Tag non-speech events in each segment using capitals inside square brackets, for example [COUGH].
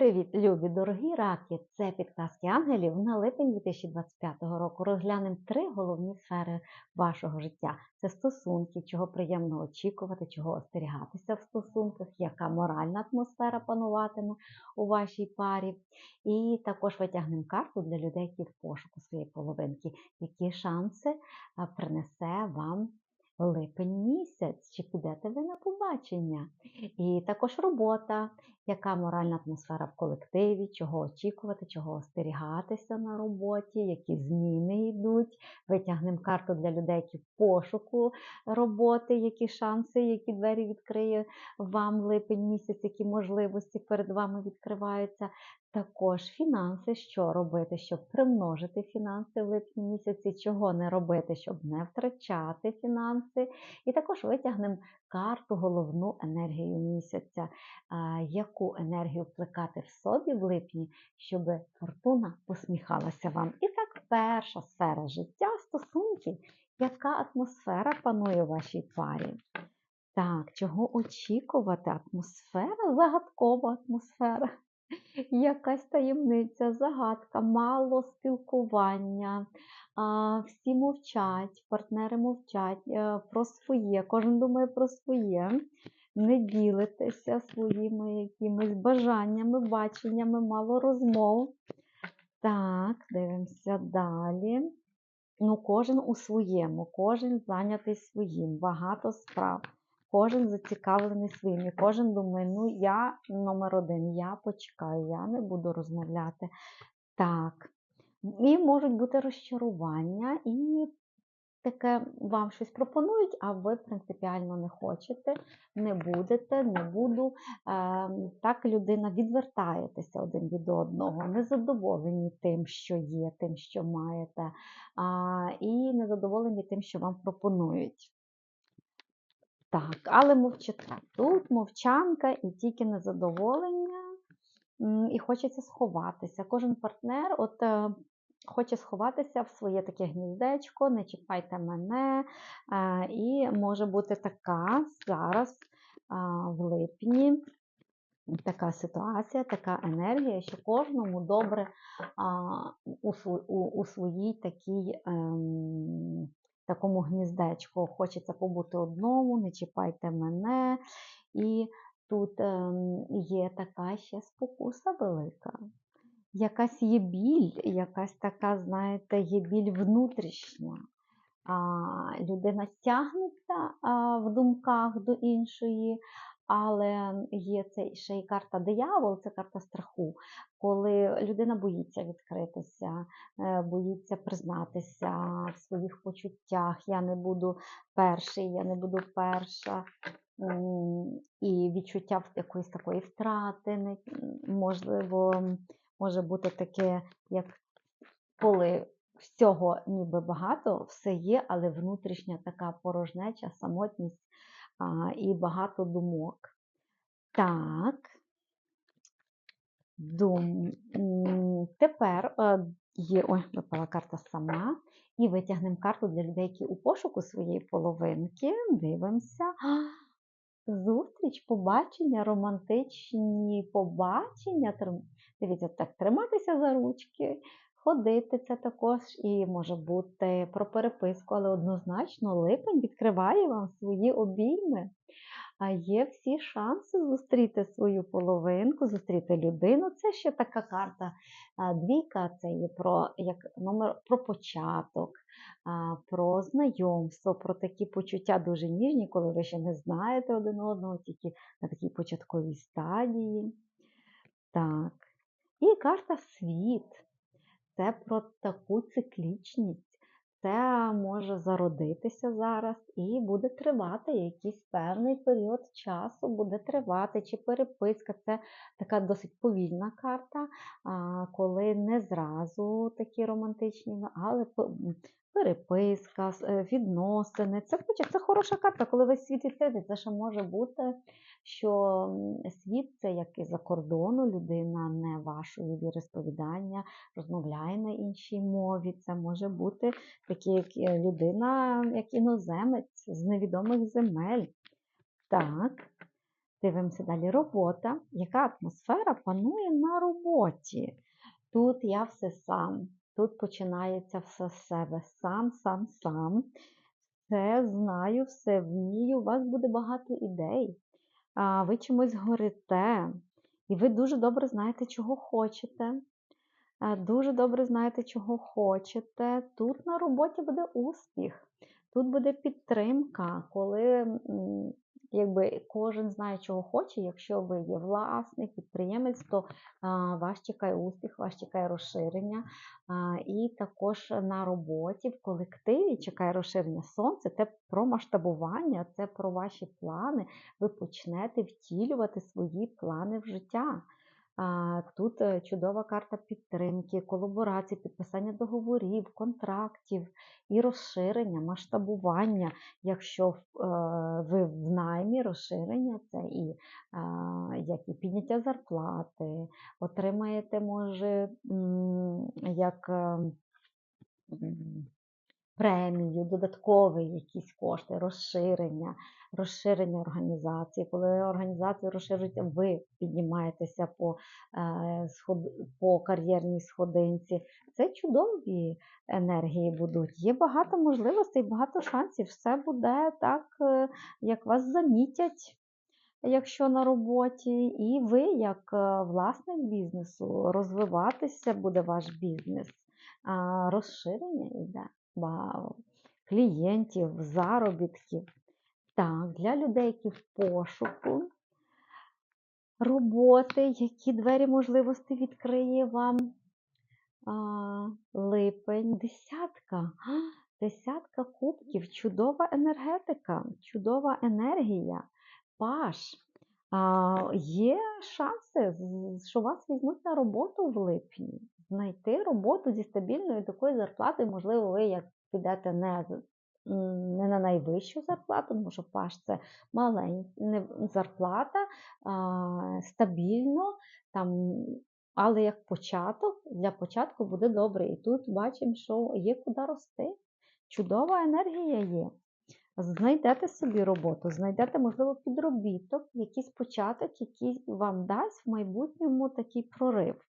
Привіт, любі дорогі раки! Це підказки ангелів на липень 2025 року. Розглянемо три головні сфери вашого життя: це стосунки, чого приємно очікувати, чого остерігатися в стосунках, яка моральна атмосфера пануватиме у вашій парі. І також витягнемо карту для людей, які в пошуку своєї половинки, які шанси принесе вам липень місяць, чи підете ви на побачення. І також робота, яка моральна атмосфера в колективі, чого очікувати, чого остерігатися на роботі, які зміни йдуть. Витягнемо карту для людей, які в пошуку роботи, які шанси, які двері відкриє вам липень місяць, які можливості перед вами відкриваються. Також фінанси, що робити, щоб примножити фінанси в липні місяці, чого не робити, щоб не втрачати фінанси. І також витягнемо карту, головну енергію місяця, яку енергію вплекати в собі в липні, щоб фортуна посміхалася вам. І так, перша сфера життя, стосунки, яка атмосфера панує у вашій парі. Так, чого очікувати? Атмосфера, загадкова атмосфера якась таємниця, загадка, мало спілкування, всі мовчать, партнери мовчать е, про своє, кожен думає про своє, не ділитеся своїми якимись бажаннями, баченнями, мало розмов. Так, дивимося далі. Ну, Кожен у своєму, кожен зайнятий своїм, багато справ. Кожен зацікавлений своїм, і кожен думає, ну я номер один, я почекаю, я не буду розмовляти. Так. І можуть бути розчарування, і таке вам щось пропонують, а ви принципіально не хочете, не будете, не буду. Ем, так людина відвертаєтеся один від одного, незадоволені тим, що є, тим, що маєте, і незадоволені тим, що вам пропонують. Так, але мовчите. Тут мовчанка і тільки незадоволення, і хочеться сховатися. Кожен партнер от е, хоче сховатися в своє таке гніздечко, не чіпайте мене. Е, і може бути така зараз в липні. Така ситуація, така енергія, що кожному добре а, у, у, у своїй такій ем, такому гніздечку. Хочеться побути одному, не чіпайте мене. І тут ем, є така ще спокуса велика. Якась є біль, якась така, знаєте, є біль внутрішня. А, Людина тягнеться а, в думках до іншої, але є це ще й карта диявол, це карта страху, коли людина боїться відкритися, е, боїться признатися в своїх почуттях. Я не буду перший, я не буду перша. І відчуття якоїсь такої втрати, можливо, може бути таке, як коли всього ніби багато, все є, але внутрішня така порожнеча, самотність а, і багато думок. Так, Дум. тепер е, є, ой, випала карта сама. І витягнемо карту для людей, які у пошуку своєї половинки. Дивимося. Зустріч, побачення, романтичні побачення. Дивіться, так, триматися за ручки, ходити це також і може бути про переписку, але однозначно липень відкриває вам свої обійми. А є всі шанси зустріти свою половинку, зустріти людину. Це ще така карта. Двійка це є про як номер про початок, про знайомство, про такі почуття дуже ніжні, коли ви ще не знаєте один одного, тільки на такій початковій стадії. Так. І карта світ це про таку циклічність. Це може зародитися зараз і буде тривати якийсь певний період часу, буде тривати чи переписка. Це така досить повільна карта, коли не зразу такі романтичні, але переписка, е, відносини. Це це хороша карта, коли весь світ відкритий. Це ще може бути, що світ це як і за кордону, людина не вашої віросповідання, розмовляє на іншій мові. Це може бути такі, як е, людина, як іноземець з невідомих земель. Так. Дивимося далі. Робота. Яка атмосфера панує на роботі? Тут я все сам. Тут починається все з себе. Сам, сам, сам. Все знаю, все вмію. У вас буде багато ідей. Ви чомусь горите. І ви дуже добре знаєте, чого хочете. Дуже добре знаєте, чого хочете. Тут на роботі буде успіх. Тут буде підтримка, коли якби кожен знає, чого хоче. Якщо ви є власник, підприємець, то вас чекає успіх, вас чекає розширення. І також на роботі, в колективі чекає розширення сонця. Це про масштабування, це про ваші плани. Ви почнете втілювати свої плани в життя. Тут е, чудова карта підтримки, колаборації, підписання договорів, контрактів і розширення, масштабування. Якщо е, ви в наймі, розширення це і як і підняття зарплати, отримаєте, може, як е, премію, додаткові якісь кошти, розширення, розширення організації. Коли організація розширюється, ви піднімаєтеся по е, по кар'єрній сходинці. Це чудові енергії будуть. Є багато можливостей, багато шансів. Все буде так, е, як вас замітять. Якщо на роботі, і ви, як е, власник бізнесу, розвиватися буде ваш бізнес, розширення йде клієнтів, заробітків. Так, для людей, які в пошуку роботи, які двері можливості відкриє вам а, липень, десятка. Десятка кубків, чудова енергетика, чудова енергія, паш. А, Є шанси, що вас візьмуть на роботу в липні знайти роботу зі стабільною такою зарплатою, можливо, ви як підете не не на найвищу зарплату, тому що паш це маленька зарплата, а, стабільно, там, але як початок, для початку буде добре. І тут бачимо, що є куди рости. Чудова енергія є. Знайдете собі роботу, знайдете, можливо, підробіток, якийсь початок, який вам дасть в майбутньому такий прорив.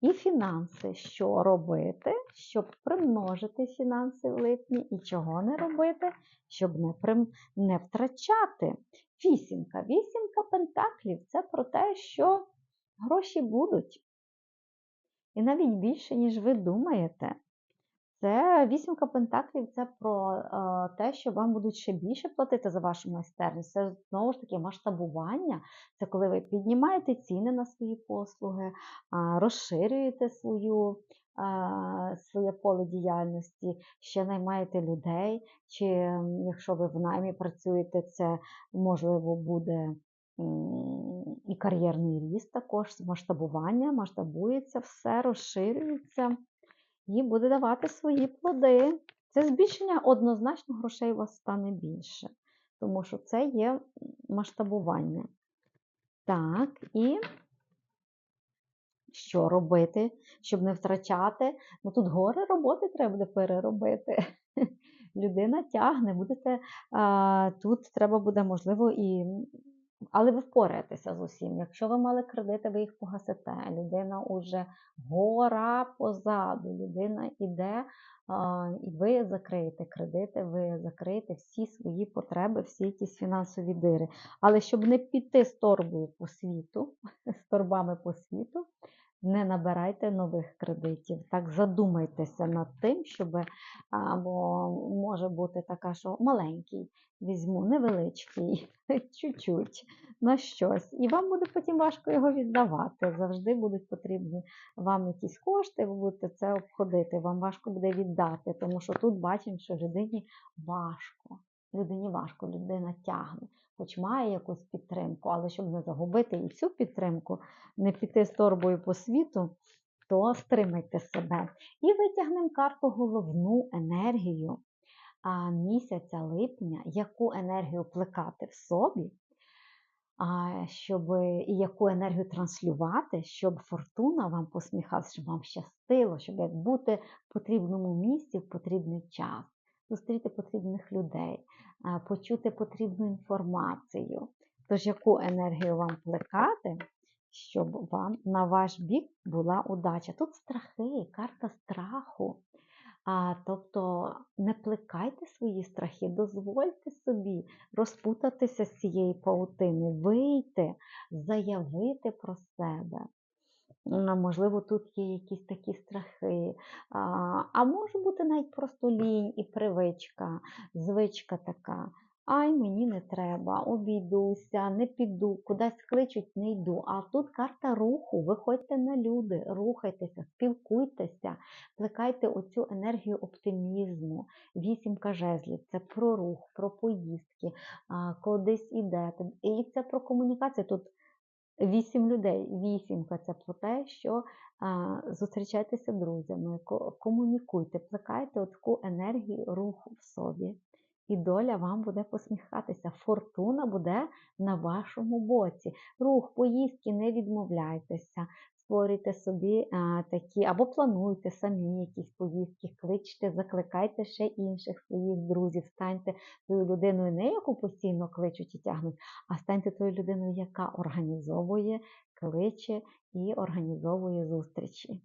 І фінанси, що робити, щоб примножити фінанси в липні, і чого не робити, щоб не прим... не втрачати. Вісімка. Вісімка пентаклів це про те, що гроші будуть. І навіть більше, ніж ви думаєте. Це вісімка пентаклів це про е, те, що вам будуть ще більше платити за вашу майстерність. Це знову ж таки масштабування. Це коли ви піднімаєте ціни на свої послуги, розширюєте свою, е, своє поле діяльності, ще наймаєте людей. Чи якщо ви в наймі працюєте, це можливо буде. І кар'єрний ріст також масштабування, масштабується, все розширюється і буде давати свої плоди. Це збільшення однозначно грошей у вас стане більше, тому що це є масштабування. Так, і що робити, щоб не втрачати? Ну тут гори роботи треба буде переробити. [LAUGHS] Людина тягне, будете, а, тут треба буде, можливо, і але ви впораєтеся з усім. Якщо ви мали кредити, ви їх погасите. Людина уже гора позаду. Людина іде, і ви закриєте кредити, ви закриєте всі свої потреби, всі якісь фінансові дири. Але щоб не піти з торбою по світу, [LAUGHS] з торбами по світу, не набирайте нових кредитів. Так задумайтеся над тим, щоб або може бути така, що маленький візьму, невеличкий, [LAUGHS] чуть-чуть на щось. І вам буде потім важко його віддавати. Завжди будуть потрібні вам якісь кошти, ви будете це обходити, вам важко буде віддати, тому що тут бачимо, що людині важко. Людині важко, людина тягне хоч має якусь підтримку, але щоб не загубити і цю підтримку, не піти з торбою по світу, то стримайте себе. І витягнемо карту головну енергію місяця липня, яку енергію плекати в собі, щоб і яку енергію транслювати, щоб фортуна вам посміхалася, щоб вам щастило, щоб як бути в потрібному місці в потрібний час зустріти потрібних людей, почути потрібну інформацію. Тож яку енергію вам плекати, щоб вам на ваш бік була удача? Тут страхи, карта страху. А, тобто не плекайте свої страхи, дозвольте собі розпутатися з цієї паутини, вийти, заявити про себе. А, Можливо, тут є якісь такі страхи, а може бути навіть просто лінь і привичка, звичка така. Ай, мені не треба, обійдуся, не піду, кудись кличуть, не йду. А тут карта руху. Виходьте на люди, рухайтеся, спілкуйтеся, плекайте оцю енергію оптимізму. Вісімка жезлів це про рух, про поїздки, кудись ідете. І це про комунікацію. Тут Вісім людей. Вісімка це про те, що зустрічайтеся друзями, комунікуйте, плекайте таку енергію руху в собі. І доля вам буде посміхатися. Фортуна буде на вашому боці. Рух, поїздки, не відмовляйтеся. Створюйте собі а, такі, або плануйте самі якісь поїздки, кличте, закликайте ще інших своїх друзів. Станьте тою людиною, не яку постійно кличуть і тягнуть, а станьте тою людиною, яка організовує, кличе і організовує зустрічі.